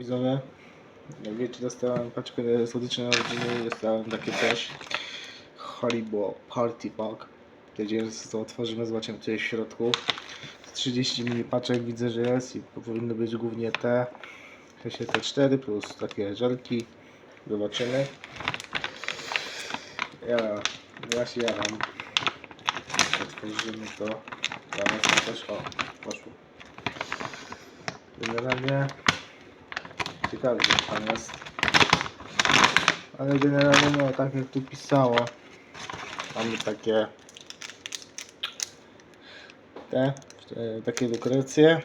widzowie. Jak wiecie, dostałem paczkę słodycznej rodziny i dostałem takie coś. Haribo Party Pack. Wiedziałem, że to otworzymy, zobaczymy co jest w środku. Z 30 mini paczek widzę, że jest i powinny być głównie te. W sensie te 4 plus takie żelki. Zobaczymy. Ja, ja się jaram. Otworzymy to. To też o, poszło. Generalnie ciekawe co tam jest. Ale generalnie no tak jak tu pisało. Mamy takie te, e, takie lukrecje.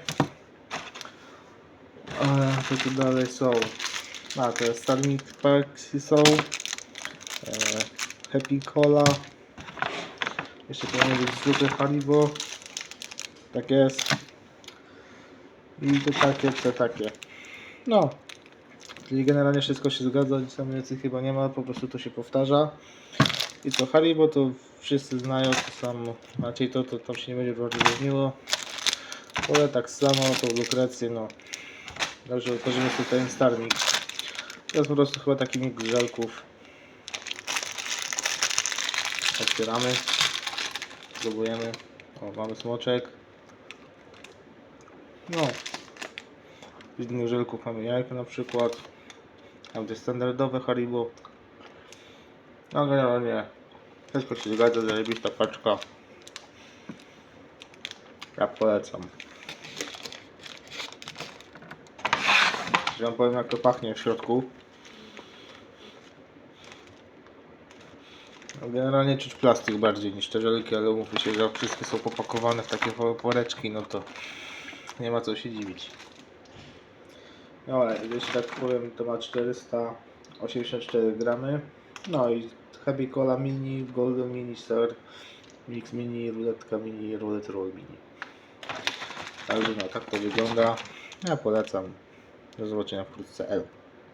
A co tu dalej są? A to jest Starming Parksy są. E, Happy Cola. Jeszcze powinien być zwykłe Haribo. Tak jest. I to takie, te takie. No. Czyli generalnie wszystko się zgadza, nic tam więcej chyba nie ma, po prostu to się powtarza. I co Haribo to wszyscy znają, to samo, raczej to, to tam się nie będzie bardzo różniło. Ale tak samo, to lukrecję, no. Dobrze, otworzymy sobie ten starnik. To jest po prostu chyba taki miks żelków. Otwieramy. Próbujemy. O, mamy smoczek. No. Z innych żelków mamy jajka na przykład. Tam standardowe Haribo. No generalnie wszystko się zgadza, zajebista paczka. Ja polecam. Że wam powiem jak to pachnie w środku. No, Generalnie czuć plastik bardziej niż te żelki, ale umówmy się, że wszystkie są popakowane w takie wo- woreczki, no to nie ma co się dziwić. No ale jeśli tak powiem, to ma 484 gramy. No i Happy Cola Mini, Golden Mini Sir, Mix Mini, Ruletka Mini, Roulette Roll Mini. Także no, tak to wygląda. Ja polecam. Do zobaczenia wkrótce. Elo.